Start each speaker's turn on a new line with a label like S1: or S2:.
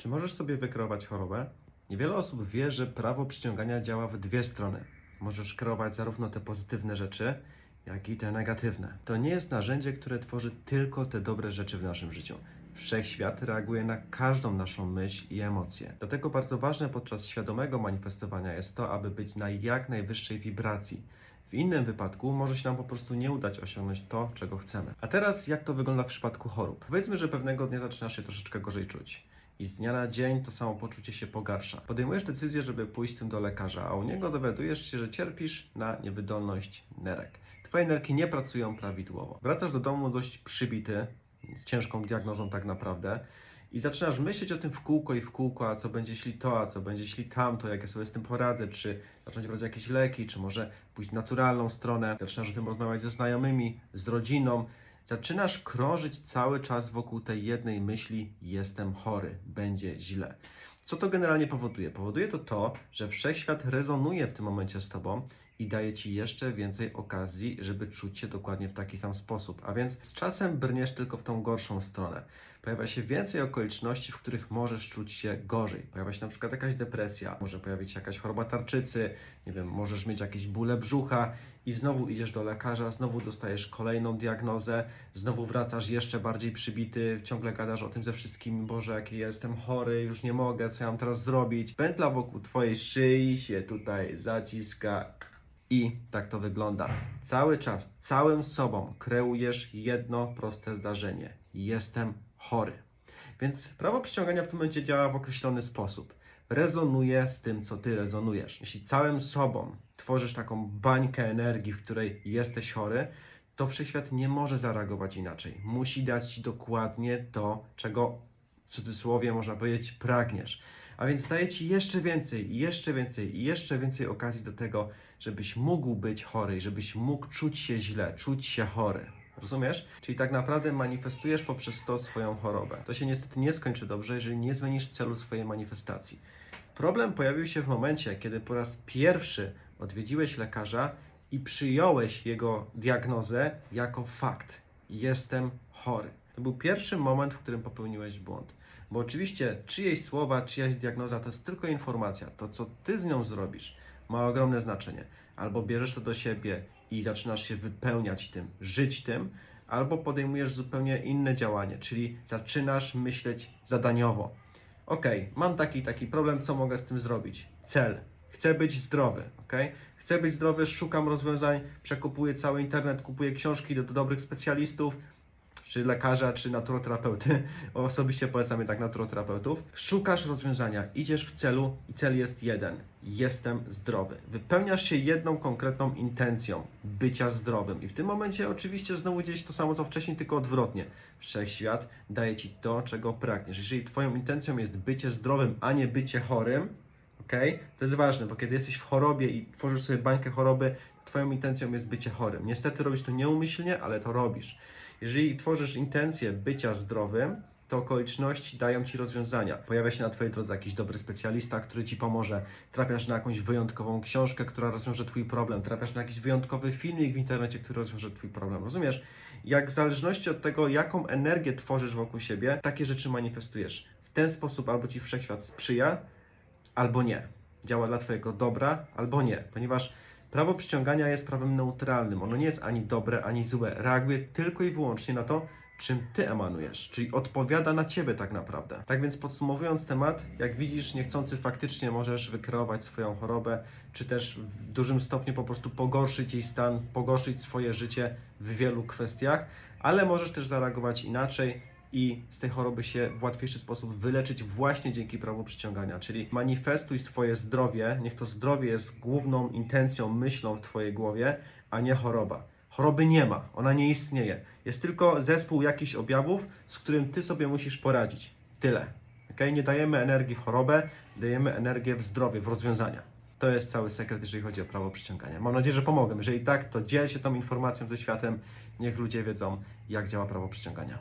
S1: Czy możesz sobie wykreować chorobę? Niewiele osób wie, że prawo przyciągania działa w dwie strony. Możesz kreować zarówno te pozytywne rzeczy, jak i te negatywne. To nie jest narzędzie, które tworzy tylko te dobre rzeczy w naszym życiu. Wszechświat reaguje na każdą naszą myśl i emocję. Dlatego bardzo ważne podczas świadomego manifestowania jest to, aby być na jak najwyższej wibracji. W innym wypadku może się nam po prostu nie udać osiągnąć to, czego chcemy. A teraz jak to wygląda w przypadku chorób? Powiedzmy, że pewnego dnia zaczynasz się troszeczkę gorzej czuć. I z dnia na dzień to samopoczucie się pogarsza. Podejmujesz decyzję, żeby pójść z tym do lekarza, a u niego dowiadujesz się, że cierpisz na niewydolność nerek. Twoje nerki nie pracują prawidłowo. Wracasz do domu dość przybity, z ciężką diagnozą tak naprawdę. I zaczynasz myśleć o tym w kółko i w kółko, a co będzie jeśli to, a co będzie jeśli tamto, jak ja sobie z tym poradzę, czy zacząć brać jakieś leki, czy może pójść w naturalną stronę. Zaczynasz o tym rozmawiać ze znajomymi, z rodziną. Zaczynasz krążyć cały czas wokół tej jednej myśli: jestem chory, będzie źle. Co to generalnie powoduje? Powoduje to to, że wszechświat rezonuje w tym momencie z tobą i daje ci jeszcze więcej okazji, żeby czuć się dokładnie w taki sam sposób. A więc z czasem brniesz tylko w tą gorszą stronę. Pojawia się więcej okoliczności, w których możesz czuć się gorzej. Pojawia się na przykład jakaś depresja, może pojawić się jakaś choroba tarczycy, nie wiem, możesz mieć jakieś bóle brzucha i znowu idziesz do lekarza, znowu dostajesz kolejną diagnozę, znowu wracasz jeszcze bardziej przybity, ciągle gadasz o tym ze wszystkimi, Boże, jaki jestem chory, już nie mogę, co ja mam teraz zrobić. Pętla wokół twojej szyi się tutaj zaciska i tak to wygląda. Cały czas, całym sobą kreujesz jedno proste zdarzenie. Jestem chory. Więc prawo przyciągania w tym momencie działa w określony sposób. Rezonuje z tym, co ty rezonujesz. Jeśli całym sobą tworzysz taką bańkę energii, w której jesteś chory, to wszechświat nie może zareagować inaczej. Musi dać ci dokładnie to, czego w cudzysłowie można powiedzieć pragniesz. A więc daje ci jeszcze więcej, jeszcze więcej, jeszcze więcej okazji do tego, żebyś mógł być chory, żebyś mógł czuć się źle, czuć się chory. Rozumiesz? Czyli tak naprawdę manifestujesz poprzez to swoją chorobę. To się niestety nie skończy dobrze, jeżeli nie zmienisz celu swojej manifestacji. Problem pojawił się w momencie, kiedy po raz pierwszy odwiedziłeś lekarza i przyjąłeś jego diagnozę jako fakt. Jestem chory. To był pierwszy moment, w którym popełniłeś błąd. Bo oczywiście czyjeś słowa, czyjaś diagnoza to jest tylko informacja. To, co ty z nią zrobisz, ma ogromne znaczenie. Albo bierzesz to do siebie i zaczynasz się wypełniać tym, żyć tym, albo podejmujesz zupełnie inne działanie, czyli zaczynasz myśleć zadaniowo. Ok, mam taki taki problem, co mogę z tym zrobić? Cel. Chcę być zdrowy, ok? Chcę być zdrowy, szukam rozwiązań, przekupuję cały internet, kupuję książki do, do dobrych specjalistów, czy lekarza, czy naturoterapeuty. Osobiście polecam jednak naturoterapeutów. Szukasz rozwiązania, idziesz w celu i cel jest jeden. Jestem zdrowy. Wypełniasz się jedną konkretną intencją bycia zdrowym. I w tym momencie oczywiście znowu się to samo co wcześniej, tylko odwrotnie. Wszechświat daje ci to, czego pragniesz. Jeżeli twoją intencją jest bycie zdrowym, a nie bycie chorym, ok? To jest ważne, bo kiedy jesteś w chorobie i tworzysz sobie bańkę choroby, Twoją intencją jest bycie chorym. Niestety robisz to nieumyślnie, ale to robisz. Jeżeli tworzysz intencję bycia zdrowym, to okoliczności dają Ci rozwiązania. Pojawia się na Twojej drodze jakiś dobry specjalista, który Ci pomoże. Trafiasz na jakąś wyjątkową książkę, która rozwiąże Twój problem. Trafiasz na jakiś wyjątkowy filmik w internecie, który rozwiąże Twój problem. Rozumiesz? Jak w zależności od tego, jaką energię tworzysz wokół siebie, takie rzeczy manifestujesz. W ten sposób albo Ci wszechświat sprzyja, albo nie. Działa dla Twojego dobra, albo nie. Ponieważ Prawo przyciągania jest prawem neutralnym. Ono nie jest ani dobre, ani złe. Reaguje tylko i wyłącznie na to, czym ty emanujesz, czyli odpowiada na ciebie tak naprawdę. Tak więc podsumowując temat, jak widzisz, niechcący faktycznie możesz wykreować swoją chorobę, czy też w dużym stopniu po prostu pogorszyć jej stan, pogorszyć swoje życie w wielu kwestiach, ale możesz też zareagować inaczej i z tej choroby się w łatwiejszy sposób wyleczyć właśnie dzięki prawu przyciągania. Czyli manifestuj swoje zdrowie, niech to zdrowie jest główną intencją, myślą w Twojej głowie, a nie choroba. Choroby nie ma, ona nie istnieje. Jest tylko zespół jakichś objawów, z którym Ty sobie musisz poradzić. Tyle. Okay? Nie dajemy energii w chorobę, dajemy energię w zdrowie, w rozwiązania. To jest cały sekret, jeżeli chodzi o prawo przyciągania. Mam nadzieję, że pomogę. Jeżeli tak, to dziel się tą informacją ze światem. Niech ludzie wiedzą, jak działa prawo przyciągania.